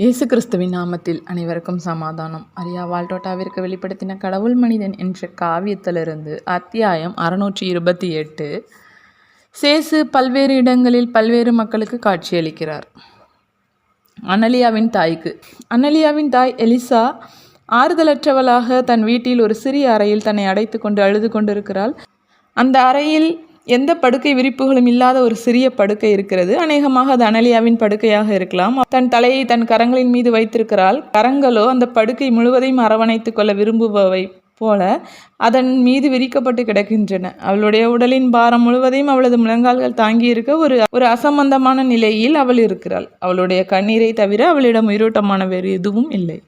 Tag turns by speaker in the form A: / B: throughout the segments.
A: இயேசு கிறிஸ்துவின் நாமத்தில் அனைவருக்கும் சமாதானம். அரியா வால்டோட்டாவிற்கு வெளிப்படுத்தின கடவுள் மனிதன் என்ற காவியத்திலிருந்து அத்தியாயம் அறுநூற்றி இருபத்தி எட்டு சேசு பல்வேறு இடங்களில் பல்வேறு மக்களுக்கு காட்சியளிக்கிறார். அனலியாவின் தாய்க்கு. அனலியாவின் தாய் எலிசா ஆறுதலற்றவளாக தன் வீட்டில் ஒரு சிறிய அறையில் தன்னை அடைத்து கொண்டு அழுது கொண்டிருக்கிறாள். அந்த அறையில் எந்த படுக்கை விரிப்புகளும் இல்லாத ஒரு சிறிய படுக்கை இருக்கிறது. அநேகமாக அது அனலியாவின் படுக்கையாக இருக்கலாம். தன் தலையை தன் கரங்களின் மீது வைத்திருக்கிறாள். கரங்களோ அந்த படுக்கை முழுவதையும் அரவணைத்து கொள்ள விரும்புபவை போல அதன் மீது விரிக்கப்பட்டு கிடக்கின்றன. அவளுடைய உடலின் பாரம் முழுவதையும் அவளது முழங்கால்கள் தாங்கியிருக்க ஒரு ஒரு அசம்பந்தமான நிலையில் அவள் இருக்கிறாள். அவளுடைய கண்ணீரை தவிர அவளிடம் உயிரோட்டமான வேறு எதுவும் இல்லை.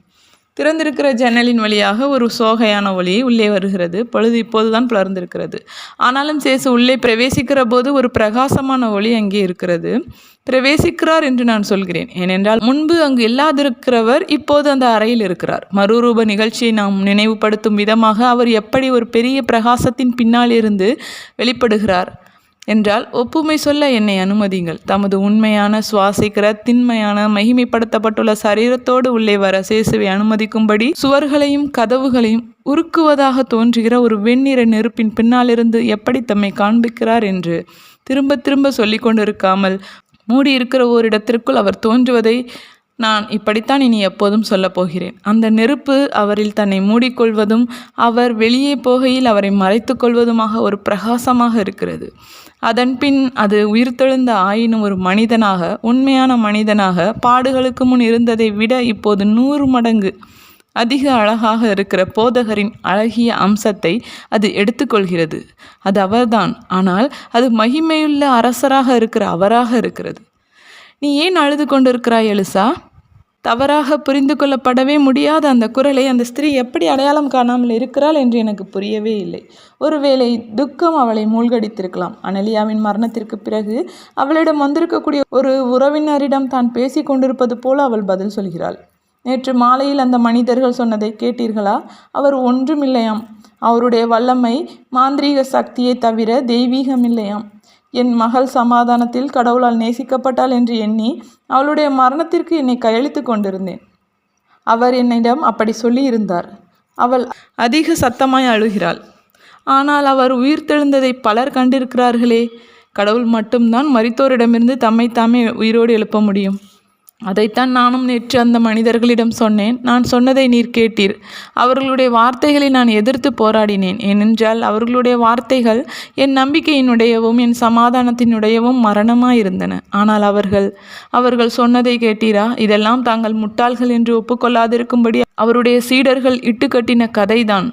A: திறந்திருக்கிற ஜன்னலின் வழியாக ஒரு சோகையான ஒளி உள்ளே வருகிறது. பொழுது இப்போதுதான் புலர்ந்திருக்கிறது ஆனாலும் சேசு உள்ளே பிரவேசிக்கிற போது ஒரு பிரகாசமான ஒளி அங்கே இருக்கிறது. பிரவேசிக்கிறார் என்று நான் சொல்கிறேன். ஏனென்றால் முன்பு அங்கு இல்லாதிருக்கிறவர் இப்போது அந்த அறையில் இருக்கிறார். மறுரூப நிகழ்ச்சியை நாம் நினைவுபடுத்தும் விதமாக அவர் எப்படி ஒரு பெரிய பிரகாசத்தின் பின்னால் இருந்து வெளிப்படுகிறார். என்றால் ஒப்புமை சொல்ல என்னை அனுமதிங்கள் தமது உண்மையான சுவாசிக்கிற திண்மையான மகிமைப்படுத்தப்பட்டுள்ள சரீரத்தோடு உள்ளே வர சேசுவை அனுமதிக்கும்படி சுவர்களையும் கதவுகளையும் உருக்குவதாக தோன்றுகிற ஒரு வெண்ணிற நெருப்பின் பின்னாலிருந்து எப்படி தம்மை காண்பிக்கிறார் என்று திரும்ப திரும்ப சொல்லி கொண்டிருக்காமல் மூடி இருக்கிற ஓரிடத்திற்குள் அவர் தோன்றுவதை நான் இப்படித்தான் இனி எப்போதும் சொல்லப் போகிறேன். அந்த நெருப்பு அவரில் தன்னை மூடிக்கொள்வதும் அவர் வெளியே போகையில் அவரை மறைத்து கொள்வதுமாக ஒரு பிரகாசமாக இருக்கிறது. அதன்பின் அது உயிர்த்தெழுந்த ஆயினும் ஒரு மனிதனாக உண்மையான மனிதனாக பாடுகளுக்கு முன் இருந்ததை விட இப்போது நூறு மடங்கு அதிக அழகாக இருக்கிற போதகரின் அழகிய அம்சத்தை அது எடுத்துக்கொள்கிறது. அது அவர்தான் ஆனால் அது மகிமையுள்ள அரசராக இருக்கிற அவராக இருக்கிறது. நீ ஏன் அழுது கொண்டிருக்கிறாய் எலிசா? தவறாக புரிந்து கொள்ளப்படவே முடியாத அந்த குரலை அந்த ஸ்திரீ எப்படி அடையாளம் காணாமல் இருக்கிறாள் என்று எனக்கு புரியவே இல்லை. ஒருவேளை துக்கம் அவளை மூழ்கடித்திருக்கலாம். அனலியாவின் மரணத்திற்கு பிறகு அவளிடம் வந்திருக்கக்கூடிய ஒரு உறவினரிடம் தான் பேசி கொண்டிருப்பது போல அவள் பதில் சொல்கிறாள். நேற்று மாலையில் அந்த மனிதர்கள் சொன்னதை கேட்டீர்களா? அவர் ஒன்றுமில்லையாம். அவருடைய வல்லமை மாந்திரீக சக்தியை தவிர தெய்வீகம் இல்லையாம் என் மகள் சமாதானத்தில் கடவுளால் நேசிக்கப்பட்டாள் என்று எண்ணி அவளுடைய மரணத்திற்கு என்னை கையளித்து கொண்டிருந்தேன். அவர் என்னிடம் அப்படி சொல்லியிருந்தார். அவள் அதிக சத்தமாய் அழுகிறாள். ஆனால் அவர் உயிர்த்தெழுந்ததை பலர் கண்டிருக்கிறார்களே. கடவுள் மட்டும்தான் மறித்தோரிடமிருந்து தம்மை தாமே உயிரோடு எழுப்ப முடியும். அதைத்தான் நானும் நேற்று அந்த மனிதர்களிடம் சொன்னேன். நான் சொன்னதை நீர் கேட்டீர். அவர்களுடைய வார்த்தைகளை நான் எதிர்த்து போராடினேன். ஏனென்றால் அவர்களுடைய வார்த்தைகள் என் நம்பிக்கையினுடையவும் என் சமாதானத்தினுடையவும் மரணமாயிருந்தன. ஆனால் அவர்கள் அவர்கள் சொன்னதை கேட்டீரா? இதெல்லாம் தாங்கள் முட்டாள்கள் என்று ஒப்புக்கொள்ளாதிருக்கும்படி அவருடைய சீடர்கள் இட்டுக்கட்டின கதைதான்.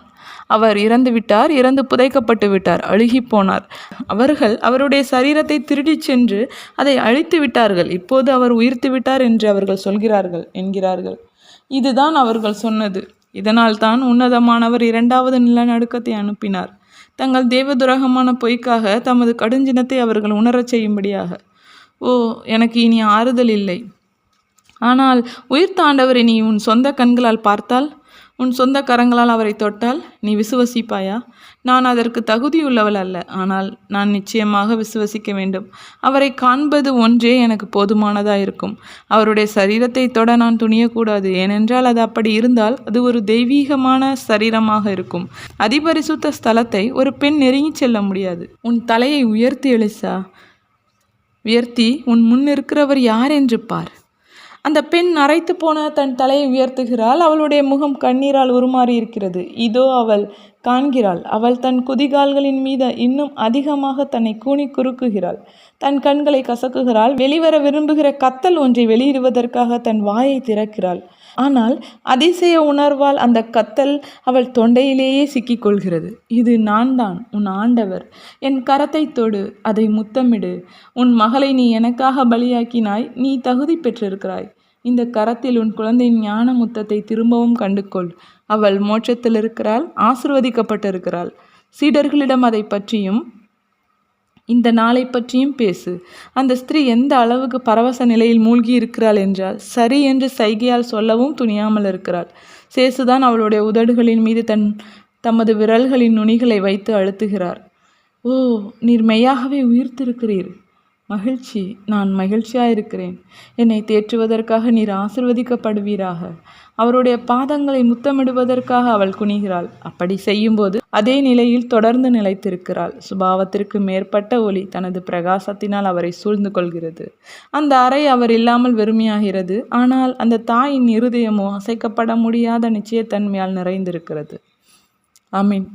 A: அவர் இறந்து விட்டார் இறந்து புதைக்கப்பட்டு விட்டார் அழுகி போனார். அவர்கள் அவருடைய சரீரத்தை திருடிச் சென்று அதை அழித்து விட்டார்கள். இப்போது அவர் உயிர்த்து விட்டார் என்று அவர்கள் சொல்கிறார்கள் என்கிறார்கள். இதுதான் அவர்கள் சொன்னது. இதனால் தான் உன்னதமானவர் இரண்டாவது நிலநடுக்கத்தை அனுப்பினார். தங்கள் தேவதுரகமான பொய்க்காக தமது கடுஞ்சினத்தை அவர்கள் உணரச் செய்யும்படியாக. ஓ எனக்கு இனி ஆறுதல் இல்லை. ஆனால் உயிர்த்தாண்டவரை நீ உன் சொந்த கண்களால் பார்த்தால்? உன் சொந்த கரங்களால் அவரை தொட்டால் நீ விசுவசிப்பாயா? நான் அதற்கு தகுதியுள்ளவள் அல்ல. ஆனால் நான் நிச்சயமாக விசுவசிக்க வேண்டும். அவரை காண்பது ஒன்றே எனக்கு போதுமானதாக இருக்கும். அவருடைய சரீரத்தை தொட நான் துணியக்கூடாது. ஏனென்றால் அது அப்படி இருந்தால் அது ஒரு தெய்வீகமான சரீரமாக இருக்கும். அதிபரிசுத்த ஸ்தலத்தை ஒரு பெண் நெருங்கி செல்ல முடியாது. உன் தலையை உயர்த்தி எழுசா உயர்த்தி உன் முன் இருக்கிறவர் யார் என்று பார். அந்த பெண் நரைத்து போன தன் தலையை உயர்த்துகிறாள். அவளுடைய முகம் கண்ணீரால் உருமாறி இருக்கிறது. இதோ அவள் காண்கிறாள். அவள் தன் குதிகால்களின் மீது இன்னும் அதிகமாக தன்னை கூணி குறுக்குகிறாள். தன் கண்களை கசக்குகிறாள். வெளிவர விரும்புகிற கத்தல் ஒன்றை வெளியிடுவதற்காக தன் வாயை திறக்கிறாள். ஆனால் அதிசய உணர்வால் அந்த கத்தல் அவள் தொண்டையிலேயே சிக்கிக்கொள்கிறது. இது நான் தான் உன் ஆண்டவர். என் கரத்தை தொடு அதை முத்தமிடு. உன் மகளை நீ எனக்காக பலியாக்கினாய் நீ தகுதி பெற்றிருக்கிறாய். இந்த கரத்தில் உன் குழந்தையின் ஞான முத்தத்தை திரும்பவும் கண்டுகொள். அவள் மோட்சத்தில் இருக்கிறாள் ஆசிர்வதிக்கப்பட்டிருக்கிறாள். சீடர்களிடம் அதை பற்றியும் இந்த நாளை பற்றியும் பேசு. அந்த ஸ்திரீ எந்த அளவுக்கு பரவச நிலையில் மூழ்கி இருக்கிறாள் என்றால் சரி என்று சைகையால் சொல்லவும் துணியாமல் இருக்கிறாள். சேசுதான் அவளுடைய உதடுகளின் மீது தன் தமது விரல்களின் நுனிகளை வைத்து அழுத்துகிறார். ஓ நீர் மெய்யாகவே உயிர்த்திருக்கிறீர். மகிழ்ச்சி. நான் மகிழ்ச்சியாயிருக்கிறேன். என்னை தேற்றுவதற்காக நீர் ஆசிர்வதிக்கப்படுவீராக. அவருடைய பாதங்களை முத்தமிடுவதற்காக அவள் குனிகிறாள். அப்படி செய்யும்போது அதே நிலையில் தொடர்ந்து நிலைத்திருக்கிறாள். சுபாவத்திற்கு மேற்பட்ட ஒளி தனது பிரகாசத்தினால் அவரை சூழ்ந்து கொள்கிறது. அந்த அறை அவர் இல்லாமல் வெறுமையாகிறது. ஆனால் அந்த தாயின் இருதயமோ அசைக்கப்பட முடியாத நிச்சயத்தன்மையால் நிறைந்திருக்கிறது. அமீன்